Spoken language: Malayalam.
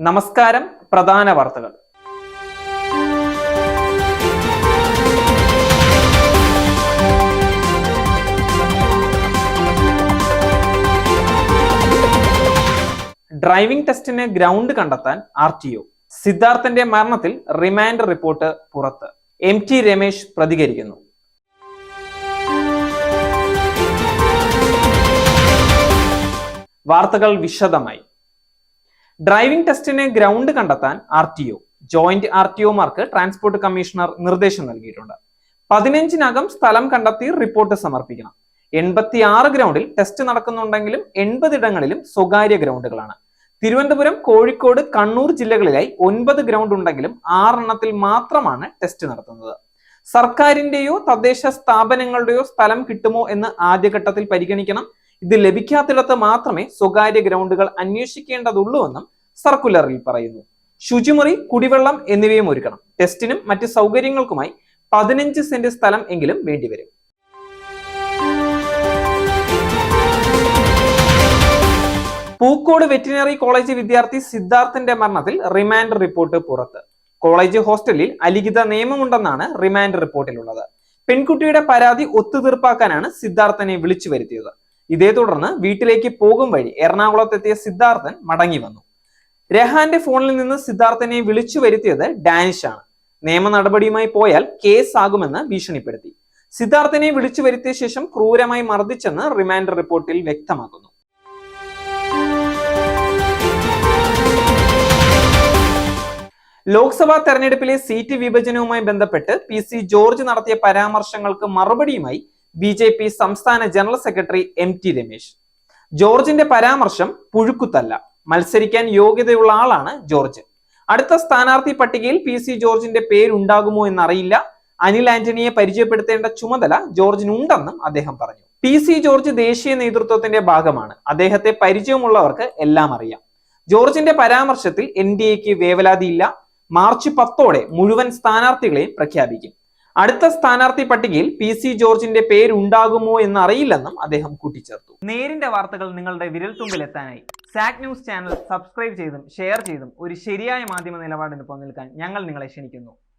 നമസ്കാരം പ്രധാന വാർത്തകൾ. ഡ്രൈവിംഗ് ടെസ്റ്റിന് ഗ്രൗണ്ട് കണ്ടെത്താൻ ആർ ടി ഒ. സിദ്ധാർത്ഥന്റെ മരണത്തിൽ റിമാൻഡ് റിപ്പോർട്ട് പുറത്ത്. എം ടി രമേശ് പ്രതികരിക്കുന്നു. വാർത്തകൾ വിശദമായി. ഡ്രൈവിംഗ് ടെസ്റ്റിന് ഗ്രൗണ്ട് കണ്ടെത്താൻ R T O joint R T ഒമാർക്ക് transport commissioner നിർദ്ദേശം നൽകിയിട്ടുണ്ട്. പതിനഞ്ചിനകം സ്ഥലം കണ്ടെത്തി റിപ്പോർട്ട് സമർപ്പിക്കണം. എൺപത്തി ആറ് ഗ്രൗണ്ടിൽ ടെസ്റ്റ് നടക്കുന്നുണ്ടെങ്കിലും എൺപതിടങ്ങളിലും സ്വകാര്യ ഗ്രൗണ്ടുകളാണ്. തിരുവനന്തപുരം കോഴിക്കോട് കണ്ണൂർ ജില്ലകളിലായി ഒൻപത് ഗ്രൗണ്ട് ഉണ്ടെങ്കിലും ആറെണ്ണത്തിൽ മാത്രമാണ് ടെസ്റ്റ് നടത്തുന്നത്. സർക്കാരിന്റെയോ തദ്ദേശ സ്ഥാപനങ്ങളുടെയോ സ്ഥലം കിട്ടുമോ എന്ന് ആദ്യഘട്ടത്തിൽ പരിഗണിക്കണം. ഇത് ലഭിക്കാത്തിടത്ത് മാത്രമേ സ്വകാര്യ ഗ്രൗണ്ടുകൾ അന്വേഷിക്കേണ്ടതുള്ളൂവെന്നും സർക്കുലറിൽ പറയുന്നു. ശുചിമുറി കുടിവെള്ളം എന്നിവയും ഒരുക്കണം. ടെസ്റ്റിനും മറ്റ് സൗകര്യങ്ങൾക്കുമായി പതിനഞ്ച് സെന്റ് സ്ഥലം എങ്കിലും വേണ്ടിവരും. പൂക്കോട് വെറ്റിനറി കോളേജ് വിദ്യാർത്ഥി സിദ്ധാർത്ഥന്റെ മരണത്തിൽ റിമാൻഡ് റിപ്പോർട്ട് പുറത്ത്. കോളേജ് ഹോസ്റ്റലിൽ അലിഖിത നിയമമുണ്ടെന്നാണ് റിമാൻഡ് റിപ്പോർട്ടിലുള്ളത്. പെൺകുട്ടിയുടെ പരാതി ഒത്തുതീർപ്പാക്കാനാണ് സിദ്ധാർത്ഥനെ വിളിച്ചു വരുത്തിയത്. ഇതേ തുടർന്ന് വീട്ടിലേക്ക് പോകും വഴി എറണാകുളത്തെത്തിയ സിദ്ധാർത്ഥൻ മടങ്ങി വന്നു. രഹാന്റെ ഫോണിൽ നിന്ന് സിദ്ധാർത്ഥനെ വിളിച്ചു വരുത്തിയത് ഡാനിഷ് ആണ്. നിയമ നടപടിയുമായി പോയാൽ കേസ് ആകുമെന്ന് ഭീഷണിപ്പെടുത്തി. സിദ്ധാർത്ഥനെ വിളിച്ചു വരുത്തിയ ശേഷം ക്രൂരമായി മർദ്ദിച്ചെന്ന് റിമാൻഡ് റിപ്പോർട്ടിൽ വ്യക്തമാക്കുന്നു. ലോക്സഭാ തെരഞ്ഞെടുപ്പിലെ സീറ്റ് വിഭജനവുമായി ബന്ധപ്പെട്ട് പി സി ജോർജ് നടത്തിയ പരാമർശങ്ങൾക്ക് മറുപടിയുമായി ബി ജെ പി സംസ്ഥാന general secretary M T Ramesh. ജോർജിന്റെ പരാമർശം പുഴുക്കുത്തല്ല മത്സരിക്കാൻ യോഗ്യതയുള്ള ആളാണ് ജോർജ്. അടുത്ത സ്ഥാനാർത്ഥി പട്ടികയിൽ പി സി ജോർജിന്റെ പേരുണ്ടാകുമോ എന്നറിയില്ല. അനിൽ ആന്റണിയെ പരിചയപ്പെടുത്തേണ്ട ചുമതല ജോർജിനുണ്ടെന്നും അദ്ദേഹം പറഞ്ഞു. പി സി ജോർജ് ദേശീയ നേതൃത്വത്തിന്റെ ഭാഗമാണ്. അദ്ദേഹത്തെ പരിചയമുള്ളവർക്ക് എല്ലാം അറിയാം. ജോർജിന്റെ പരാമർശത്തിൽ എൻ ഡി എക്ക് വേവലാതിയില്ല. മാർച്ച് പത്തോടെ മുഴുവൻ സ്ഥാനാർത്ഥികളെയും പ്രഖ്യാപിക്കും. അടുത്ത സ്ഥാനാർത്ഥി പട്ടികയിൽ പി സി ജോർജിന്റെ പേരുണ്ടാകുമോ എന്ന് അറിയില്ലെന്നും അദ്ദേഹം കൂട്ടിച്ചേർത്തു. നേരിന്റെ വാർത്തകൾ നിങ്ങളുടെ വിരൽത്തുമ്പിൽ എത്താനായി സാക് ന്യൂസ് ചാനൽ സബ്സ്ക്രൈബ് ചെയ്തും ഷെയർ ചെയ്തും ഒരു ശരിയായ മാധ്യമ നിലപാടിന് നിൽക്കാൻ ഞങ്ങൾ നിങ്ങളെ ക്ഷണിക്കുന്നു.